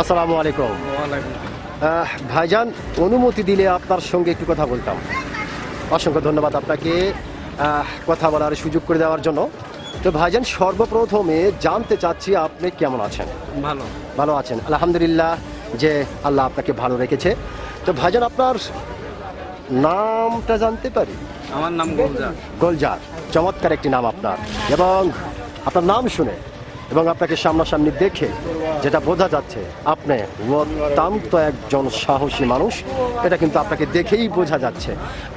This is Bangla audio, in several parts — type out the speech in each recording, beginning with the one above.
আসসালামু আলাইকুম। ভাইজান অনুমতি দিলে আপনার সঙ্গে একটু কথা বলতাম। অসংখ্য ধন্যবাদ আপনাকে কথা বলার সুযোগ করে দেওয়ার জন্য। তো ভাইজান সর্বপ্রথমে জানতে চাচ্ছি আপনি কেমন আছেন? ভালো। ভালো আছেন। আলহামদুলিল্লাহ যে আল্লাহ আপনাকে ভালো রেখেছে। তো ভাইজান আপনার নামটা জানতে পারি? আমার নাম গোলজা গোলজার। চমৎকার একটি নাম আপনার। এবং আপনার নাম শুনে এবং আপনাকে সামনাসামনি দেখে যেটা বোঝা যাচ্ছে আপনি অত্যন্ত একজন সাহসী মানুষ। এটা কিন্তু আপনাকে দেখেই বোঝা যাচ্ছে।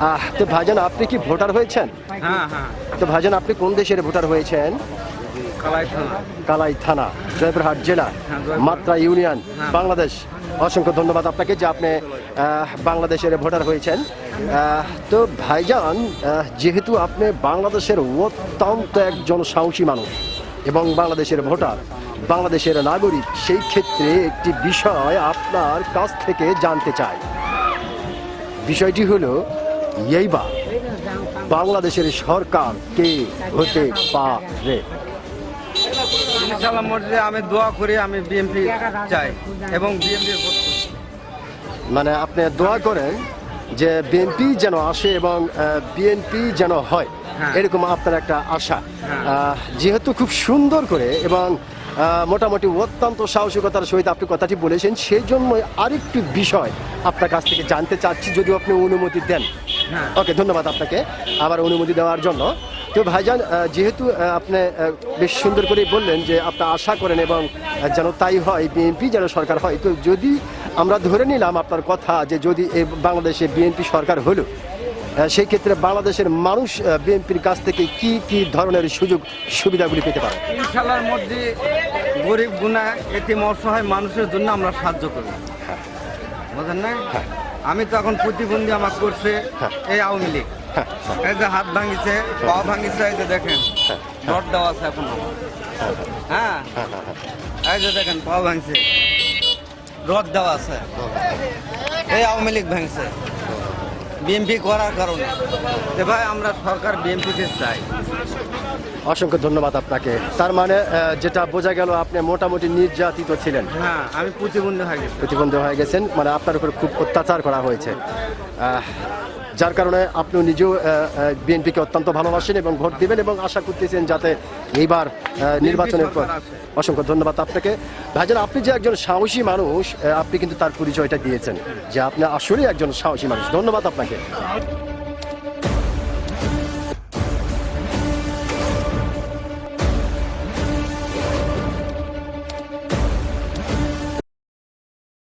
আহ, তো ভাইজান আপনি কি ভোটার হয়েছেন? হ্যাঁ হ্যাঁ। তো ভাইজান আপনি কোন দেশের ভোটার হয়েছেন? কালাই থানা। জয়পুরহাট জেলা হ্যাঁ, মাত্রা ইউনিয়ন। বাংলাদেশ। অসংখ্য ধন্যবাদ আপনাকে যে আপনি বাংলাদেশের ভোটার হয়েছেন। তো ভাইজান যেহেতু আপনি বাংলাদেশের অত্যন্ত একজন সাহসী মানুষ এবং বাংলাদেশের ভোটার বাংলাদেশের নাগরিক সেই ক্ষেত্রে একটি বিষয় আপনার কাছ থেকে জানতে চাই। বিষয়টি হলো এইবার বাংলাদেশের সরকার কে হতে পারে? ইনশাল্লাহ আমি দোয়া করি আমি বিএমপি চাই এবং বিএমপি মানে আপনি দোয়া করেন যে বিএনপি যেন আসে এবং বিএনপি যেন হ্যাঁ। এরকম আপনার একটা আশা হ্যাঁ। যেহেতু খুব সুন্দর করে এবং মোটামুটি অত্যন্ত সাহসিকতার সহিত আপনি কথাটি বলেছেন সেই জন্য আরেকটি বিষয় আপনার কাছ থেকে জানতে চাচ্ছি যদি আপনি অনুমতি দেন হ্যাঁ। ওকে ধন্যবাদ আপনাকে আবার অনুমতি দেওয়ার জন্য তো ভাইজান যেহেতু আপনি বেশ সুন্দর করেই বললেন যে আপনি আশা করেন এবং যেন তাই হয় বিএনপি যেন সরকার হয় তো যদি আমরা ধরে নিলাম আপনার কথা যে যদি বাংলাদেশে বিএনপি সরকার হলো সেই ক্ষেত্রে বাংলাদেশের মানুষ বিএনপির কাছ থেকে কি কি ধরনের সুযোগ সুবিধাগুলি পেতে পারে? ইনশাল্লাহর মধ্যে গরিব গুণা এতিম অসহায় মানুষের জন্য আমরা সাহায্য করি। বুঝলেন না? আমি তো এখন প্রতিবন্ধী আমার করছে হ্যাঁ। এই আওয়ামী লীগ। হ্যাঁ। এই যে হাত ভাঙিছে পা ভাঙিছে এই যে দেখেন রড দেওয়া আছে এখন। হ্যাঁ। হ্যাঁ। হ্যাঁ হ্যাঁ এই যে দেখেন পা ভাঙছে রড দেওয়া আছে। এই আওয়ামী লীগ ভাঙছে। বিএমপি করার কারণে। যে ভাই আমরা সরকার বিএমপিকে চাই। অসংখ্য ধন্যবাদ আপনাকে। তার মানে যেটা বোঝা গেল আপনি মোটামুটি নির্যাতিত ছিলেন। হ্যাঁ আমি প্রতিবন্ধী হয়ে গেছি। প্রতিবন্ধী হয়ে গেছেন মানে আপনার উপর খুব অত্যাচার করা হয়েছে। যার কারণে আপনি নিজেও বিএনপিকে অত্যন্ত ভালোবাসেন এবং ভোট দিবেন এবং আশা করতেছেন যাতে এইবার নির্বাচনের পর অসংখ্য ধন্যবাদ আপনাকে। ভাইজান আপনি যে একজন সাহসী মানুষ আপনি কিন্তু তার পরিচয়টা দিয়েছেন যে আপনি আসলেই একজন সাহসী মানুষ। ধন্যবাদ আপনাকে।